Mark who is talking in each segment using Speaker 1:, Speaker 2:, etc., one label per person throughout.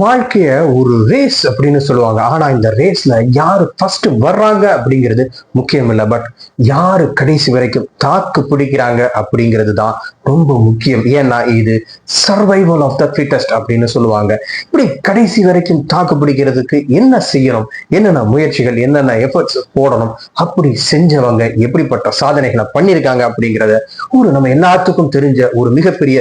Speaker 1: வாழ்க்கைய ஒரு ரேஸ் அப்படின்னு சொல்லுவாங்க. ஆனா இந்த ரேஸ்ல யாரு ஃபர்ஸ்ட் வர்றாங்க அப்படிங்கிறது முக்கியம் இல்லை. பட் யாரு கடைசி வரைக்கும் தாக்கு பிடிக்கிறாங்க அப்படிங்கிறது தான் ரொம்ப முக்கியம். ஏன்னா இது சர்வைவல் ஆஃப் த ஃபிட்டஸ்ட் அப்படின்னு சொல்லுவாங்க. இப்படி கடைசி வரைக்கும் தாக்கு பிடிக்கிறதுக்கு என்ன செய்யணும்? என்னென்ன முயற்சிகள் என்னென்ன எஃபர்ட்ஸ் போடணும்? அப்படி செஞ்சவங்க எப்படிப்பட்ட சாதனைகளை பண்ணியிருக்காங்க அப்படிங்கிறத ஒரு நம்ம எல்லாத்துக்கும் தெரிஞ்ச ஒரு மிகப்பெரிய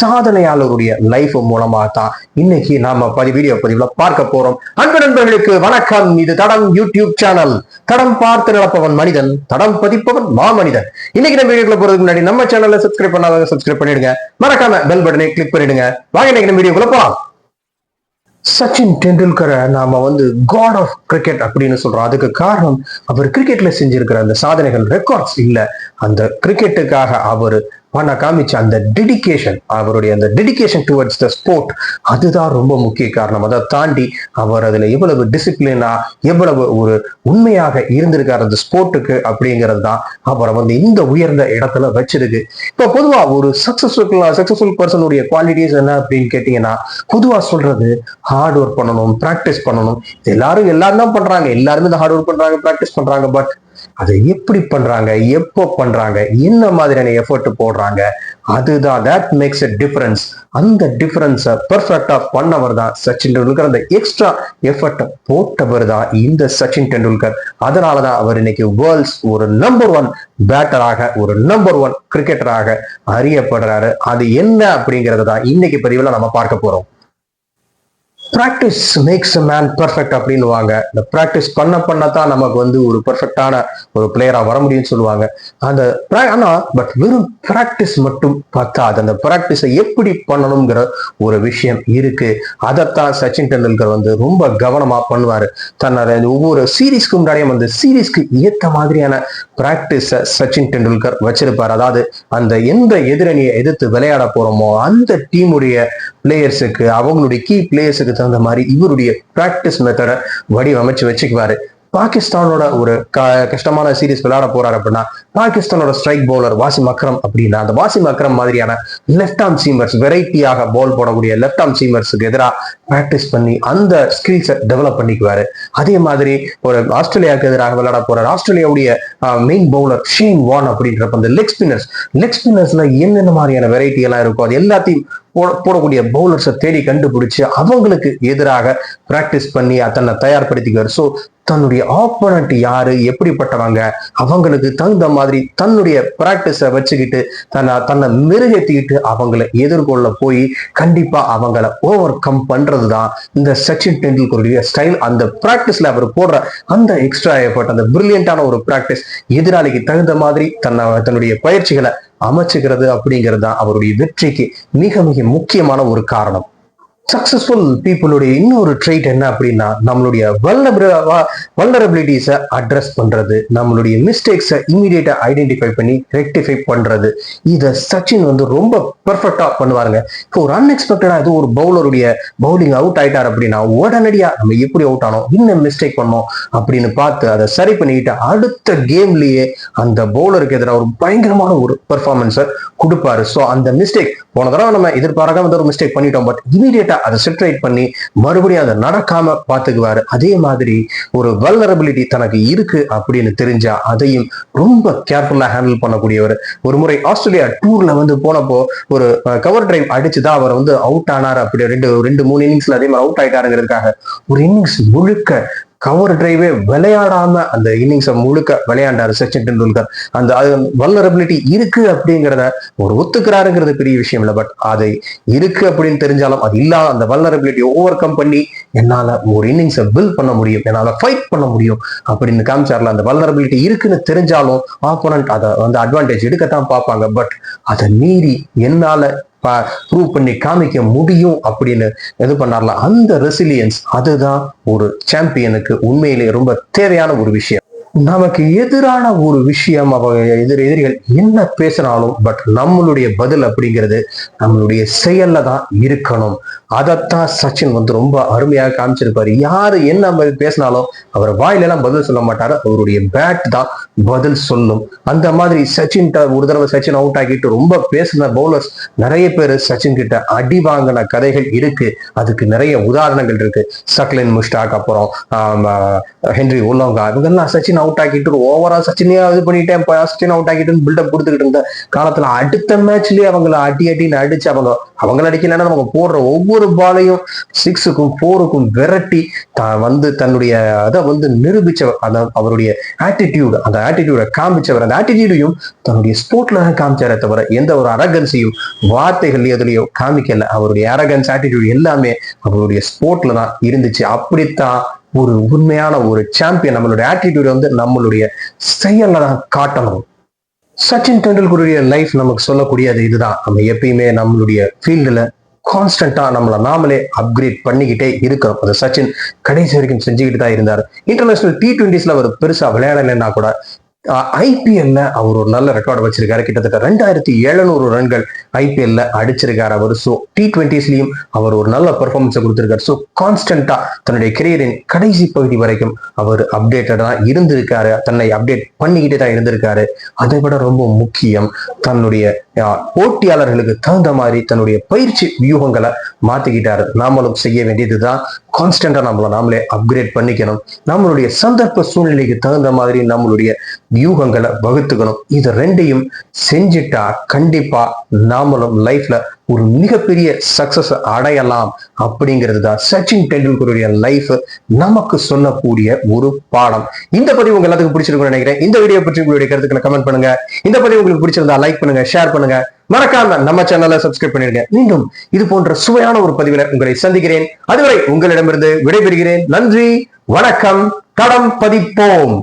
Speaker 1: சாதனையாளருடைய லைஃப் மூலமா தான் இன்னைக்கு நாம பதி வீடியோ பதிவுல பார்க்க போறோம். அன்பு நண்பர்களுக்கு வணக்கம். இது தடம் யூடியூப் சேனல். தடம் பார்த்து நடப்பவன் மனிதன் தடம் பதிப்பவன் மாமனிதன். இன்னைக்கு நம்ம வீடியோக்குள்ள போறதுக்கு முன்னாடி நம்ம சேனல்ல சப்ஸ்கிரைப் பண்ணாதவங்க சப்ஸ்கிரைப் பண்ணிடுங்க. மறக்காம பெல் பட்டனை கிளிக் பண்ணிடுங்க. வாங்க இன்னைக்கு நம்ம வீடியோக்குள்ள போலாம். சச்சின் டெண்டுல்கரை நாம வந்து காட் ஆஃப் கிரிக்கெட் அப்படின்னு சொல்றோம். அதுக்கு காரணம் அவர் கிரிக்கெட்ல செஞ்சிருக்கிற அந்த சாதனைகள் ரெக்கார்ட்ஸ் இல்ல. அந்த கிரிக்கெட்டுக்காக அவர் பண்ண காமிச்ச அந்த டெடிக்கேஷன் அவருடைய அந்த டெடிகேஷன் டுவர்ட்ஸ் த ஸ்போர்ட் அதுதான் ரொம்ப முக்கிய காரணம். அதை தாண்டி அவர் அதுல எவ்வளவு டிசிப்ளினா எவ்வளவு ஒரு உண்மையாக இருந்திருக்கார் அந்த ஸ்போர்ட்டுக்கு அப்படிங்கிறது தான் அவரை வந்து இந்த உயர்ந்த இடத்துல வச்சிருக்கு. இப்போ பொதுவா ஒரு சக்சஸ்ஃபுல் சக்சஸ்ஃபுல் பர்சனுடைய குவாலிட்டிஸ் என்ன அப்படின்னு கேட்டீங்கன்னா பொதுவா சொல்றது ஹார்ட் ஒர்க் பண்ணணும் ப்ராக்டிஸ் பண்ணணும். எல்லாரும் எல்லாரும் தான் பண்றாங்க. எல்லாருமே இந்த ஹார்ட் ஒர்க் பண்றாங்க ப்ராக்டிஸ் பண்றாங்க. பட் அதை எப்படி பண்றாங்க? எப்போ பண்றாங்க? என்ன மாதிரியான எஃபர்ட் போடுறாங்க? அதுதான் தட் மேக்ஸ் எ டிஃபரன்ஸ் அந்த டிஃபரன்ஸை பெர்ஃபெக்டா பண்ணவர் தான் சச்சின் டெண்டுல்கர். அந்த எக்ஸ்ட்ரா எஃபர்ட்டை போட்டவர் தான் இந்த சச்சின் டெண்டுல்கர். அதனால தான் அவர் இன்னைக்கு வேர்ல்ட்ஸ் ஒரு நம்பர் ஒன் பேட்டராக ஒரு நம்பர் ஒன் கிரிக்கெட்டராக அறியப்படுறாரு. அது என்ன அப்படிங்கறத தான் இன்னைக்கு பதிவில் நம்ம பார்க்க போறோம். Practice makes a man perfect அப்படின்னுவாங்க. இந்த ப்ராக்டிஸ் பண்ண பண்ண தான் நமக்கு வந்து ஒரு பர்ஃபெக்டான ஒரு பிளேயராக வர முடியும்னு சொல்லுவாங்க. அந்த ஆனால் பட் வெறும் ப்ராக்டிஸ் மட்டும் பத்தாது. அந்த ப்ராக்டிஸை எப்படி பண்ணணுங்கிற ஒரு விஷயம் இருக்கு. அதைத்தான் சச்சின் டெண்டுல்கர் வந்து ரொம்ப கவனமாக பண்ணுவாரு. தன்னோட ஒவ்வொரு சீரீஸ்க்கு முன்னாடியும் அந்த சீரீஸ்க்கு ஏற்ற மாதிரியான ப்ராக்டிஸை சச்சின் டெண்டுல்கர் வச்சிருப்பார். அதாவது அந்த எந்த எதிரணியை எதிர்த்து விளையாட போறோமோ அந்த டீமுடைய பிளேயர்ஸுக்கு அவங்களுடைய கீ பிளேயர்ஸுக்கு தகுந்த மாதிரி இவருடைய பிராக்டிஸ் மெத்தடை வடிவமைச்சு வச்சுக்குவாரு. பாகிஸ்தானோட ஒரு க- கஷ்டமான சீரீஸ் விளையாட போறாரு அப்படின்னா பாகிஸ்தானோட ஸ்ட்ரைக் பவுலர் வாசிம் அக்ரம் அப்படின்னா அந்த வாசிம் அக்ரம் மாதிரியான லெஃப்ட் ஆர்ம் சீமர்ஸ் வெரைட்டியாக பால் போடக்கூடிய லெஃப்ட் ஆர்ம் சீமர்ஸுக்கு எதிராக ப்ராக்டிஸ் பண்ணி அந்த ஸ்கில்ஸை டெவலப் பண்ணிக்குவாரு. அதே மாதிரி ஒரு ஆஸ்திரேலியாவுக்கு எதிராக விளையாட போறார் ஆஸ்திரேலியாவுடைய மெயின் பவுலர் ஷீன் வான் அப்படின்றப்ப அந்த லெக் ஸ்பின்னர்ஸ் லெக் ஸ்பின்னர்ஸ்ல என்னென்ன மாதிரியான வெரைட்டி எல்லாம் இருக்கும் அது எல்லாத்தையும் போட- போடக்கூடிய பவுலர்ஸை தேடி கண்டுபிடிச்சு அவங்களுக்கு எதிராக பிராக்டிஸ் பண்ணி தன்னை தயார்படுத்திக்குவார். ஸோ தன்னுடைய ஆப்போனண்ட் யாரு எப்படிப்பட்டவங்க அவங்களுக்கு தகுந்த மாதிரி தன்னுடைய பிராக்டிஸை வச்சுக்கிட்டு தன்னை தன்னை மெருகேற்றிக்கிட்டு அவங்கள எதிர்கொள்ள போய் கண்டிப்பா அவங்கள ஓவர் கம் பண்ணுறது தான் இந்த சச்சின் டெண்டுல்கருடைய ஸ்டைல் அந்த ப்ராக்டிஸில் அவர் போடுற அந்த எக்ஸ்ட்ரா எஃபர்ட் அந்த பிரில்லியண்டான ஒரு பிராக்டிஸ் எதிராளிக்கு தகுந்த மாதிரி தன்னை தன்னுடைய பயிற்சிகளை அமைச்சுக்கிறது அப்படிங்கிறது தான் அவருடைய வெற்றிக்கு மிக மிக முக்கியமான ஒரு காரணம். சக்சஸ்ஃபுல் பீப்புளுடைய இன்னொரு ட்ரெயிட் என்ன அப்படின்னா நம்மளுடைய வல்னரபிலிட்டிஸை அட்ரஸ் பண்றது நம்மளுடைய மிஸ்டேக்ஸை இமீடியட்டா ஐடென்டிஃபை பண்ணி ரெக்டிஃபை பண்றது. இதை சச்சின் வந்து ரொம்ப பர்ஃபெக்டாக பண்ணுவாருங்க. இப்போ ஒரு அன்எக்ஸ்பெக்டடாக ஏதோ ஒரு பவுலருடைய பவுலிங் அவுட் ஆயிட்டார் அப்படின்னா உடனடியா நம்ம எப்படி அவுட் ஆனோம் என்ன மிஸ்டேக் பண்ணோம் அப்படின்னு பார்த்து அதை சரி பண்ணிக்கிட்டு அடுத்த கேம்லயே அந்த பவுலருக்கு எதிராக ஒரு பயங்கரமான ஒரு பெர்ஃபார்மன்ஸை கொடுப்பாரு. ஸோ அந்த மிஸ்டேக் போன தடவை நம்ம எதிர்பாராம வந்து ஒரு மிஸ்டேக் பண்ணிட்டோம் பட் கரெக்டா அதை சிட்ரேட் பண்ணி மறுபடியும் அதை நடக்காம பாத்துக்குவாரு அதே மாதிரி ஒரு வல்னரபிலிட்டி தனக்கு இருக்கு அப்படின்னு தெரிஞ்சா அதையும் ரொம்ப கேர்ஃபுல்லா ஹேண்டில் பண்ணக்கூடியவர். ஒரு முறை ஆஸ்திரேலியா டூர்ல வந்து போனப்போ ஒரு கவர் டிரைவ் அடிச்சுதான் அவர் வந்து அவுட் ஆனார். அப்படி ரெண்டு ரெண்டு மூணு இன்னிங்ஸ்ல அதே மாதிரி அவுட் ஆயிட்டாருங்கிறதுக்காக ஒரு இன்னிங்ஸ் முழுக்க கவர் டிரைவே விளையாடாம அந்த இன்னிங்ஸை முழுக்க விளையாண்டாரு சச்சின் டெண்டுல்கர். அந்த அது வல்னரபிலிட்டி இருக்கு அப்படிங்கிறத ஒரு ஒத்துக்கிறாருங்கிறது பெரிய விஷயம் இல்லை. பட் அது இருக்கு அப்படின்னு தெரிஞ்சாலும் அது இல்லாத அந்த வல்னரபிலிட்டி ஓவர் கம் பண்ணி என்னால ஒரு இன்னிங்ஸை பில் பண்ண முடியும் என்னால ஃபைட் பண்ண முடியும் அப்படின்னு காமிச்சார்ல. அந்த வல்னரபிலிட்டி இருக்குன்னு தெரிஞ்சாலும் ஆப்போனன்ட் அதை வந்து அட்வான்டேஜ் எடுக்கத்தான் பார்ப்பாங்க. பட் அதை மீறி என்னால ப்ரூவ் பண்ணி காமிக்க முடியும் அப்படின்னு இது பண்ணார்ல. அந்த ரெசிலியன்ஸ் அதுதான் ஒரு சாம்பியனுக்கு உண்மையிலேயே ரொம்ப தேவையான ஒரு விஷயம். நமக்கு எதிரான ஒரு விஷயம் எதிர் எதிரிகள் என்ன பேசினாலும் பட் நம்மளுடைய பதில் அப்படிங்கிறது நம்மளுடைய செயல்ல தான் இருக்கணும். அதைத்தான் சச்சின் வந்து ரொம்ப அருமையாக காமிச்சிருப்பாரு. யாரு என்ன பேசினாலும் அவர் வாயிலெல்லாம் பதில் சொல்ல மாட்டாரு. அவருடைய பேட் தான் பதில் சொல்லும். அந்த மாதிரி சச்சின் ஒரு தடவை சச்சின் அவுட் ஆகிட்டு ரொம்ப பேசின பவுலர்ஸ் நிறைய பேர் சச்சின் கிட்ட அடி வாங்கின கதைகள் இருக்கு. அதுக்கு நிறைய உதாரணங்கள் இருக்கு. சக்லின் முஷ்டாக் அப்புறம் ஆஹ், ஹென்ரி உல்லோங்கா இவங்கெல்லாம் சச்சின் அவுட் ஆக்கிட்டு ஓவரா சச்சினையா இது பண்ணிட்டேன் இப்ப சச்சின் அவுட் ஆக்கிட்டு பில்டப் கொடுத்துக்கிட்டு இருந்த காலத்துல அடுத்த மேட்ச்லயே அவங்கள அடி அடின்னு அடிச்சு அவங்க அவங்கள அடிக்கலன்னா நமக்கு போடுற ஒவ்வொரு பாலையும் சிக்ஸுக்கும் ஃபோருக்கும் விரட்டி தான் வந்து தன்னுடைய அதை வந்து நிரூபிச்சவர் அந்த அவருடைய ஆட்டிடியூடு அந்த ஆட்டிடியூட காமிச்சவர். அந்த ஆட்டிடியூடையும் தன்னுடைய ஸ்போர்ட்ல காமிச்சாரே தவிர எந்த ஒரு அரகன்ஸையும் வார்த்தைகள் எதுலையோ காமிக்கல. அவருடைய அரகன்ஸ் ஆட்டிடியூட் எல்லாமே அவருடைய ஸ்போர்ட்ல தான் இருந்துச்சு. அப்படித்தான் ஒரு உண்மையான ஒரு சாம்பியன் நம்மளுடைய ஆட்டிடியூட் வந்து நம்மளுடைய செயல்ல தான் காட்டணும். சச்சின் டெண்டுல்கருடைய லைஃப் நமக்கு சொல்லக்கூடியது இதுதான். நம்ம எப்பயுமே நம்மளுடைய ஃபீல்டில் கான்ஸ்டன்டா நம்மளை நாமளே அப்கிரேட் பண்ணிக்கிட்டே இருக்கிறோம். அது சச்சின் கடைசி வரைக்கும் செஞ்சுக்கிட்டு தான் இருந்தார். இன்டர்நேஷனல் டி டுவெண்ட்டிஸ்ல அவர் பெருசா விளையாடலைன்னா கூட ஐபிஎல்ல அவர் ஒரு நல்ல ரெக்கார்டு வச்சிருக்காரு. கிட்டத்தட்ட ரெண்டாயிரத்தி எழுநூறு ரன்கள் ஐபிஎல்ல அடிச்சிருக்காரு அவர். ஸோ டி டுவெண்ட்டிஸ்லயும் அவர் ஒரு நல்ல பெர்ஃபார்மன்ஸை கொடுத்திருக்காரு. ஸோ கான்ஸ்டண்டா தன்னுடைய கெரியரின் கடைசி பகுதி வரைக்கும் அவர் அப்டேட்டடா இருந்திருக்காரு. தன்னை அப்டேட் பண்ணிக்கிட்டே தான் இருந்திருக்காரு. அதை விட ரொம்ப முக்கியம் தன்னுடைய போட்டியாளர்களுக்கு தகுந்த மாதிரி தன்னுடைய பயிற்சி வியூகங்களை மாத்திக்கிட்டாரு. நாமளும் செய்ய வேண்டியதுதான். கான்ஸ்டன்டா நம்மளை நாமளே அப்கிரேட் பண்ணிக்கணும். நம்மளுடைய சந்தர்ப்ப சூழ்நிலைக்கு தகுந்த மாதிரி நம்மளுடைய வியூகங்களை வகுத்துக்கணும். இது ரெண்டையும் செஞ்சிட்டா கண்டிப்பா நாமளும் லைஃப்ல ஒரு மிகப்பெரிய சக்சஸ் அடையலாம் அப்படிங்கிறது தான் சச்சின் டெண்டுல்கருடைய லைஃப் நமக்கு சொல்லக்கூடிய ஒரு பாடம். இந்த பதிவு உங்க எல்லாத்துக்கும் பிடிச்சிருக்கும்னு நினைக்கிறேன். இந்த வீடியோ பற்றி உங்களுடைய கருத்துக்களை கமெண்ட் பண்ணுங்க. இந்த பதிவு உங்களுக்கு பிடிச்சிருந்தா லைக் பண்ணுங்க ஷேர் பண்ணுங்க. மறக்காம நம்ம சேனலை சப்ஸ்கிரைப் பண்ணிருங்க மீண்டும் இது போன்ற சுவையான ஒரு பதிவில் உங்களை சந்திக்கிறேன். அதுவரை உங்களிடமிருந்து விடைபெறுகிறேன். நன்றி வணக்கம் கடம் பதிப்போம்.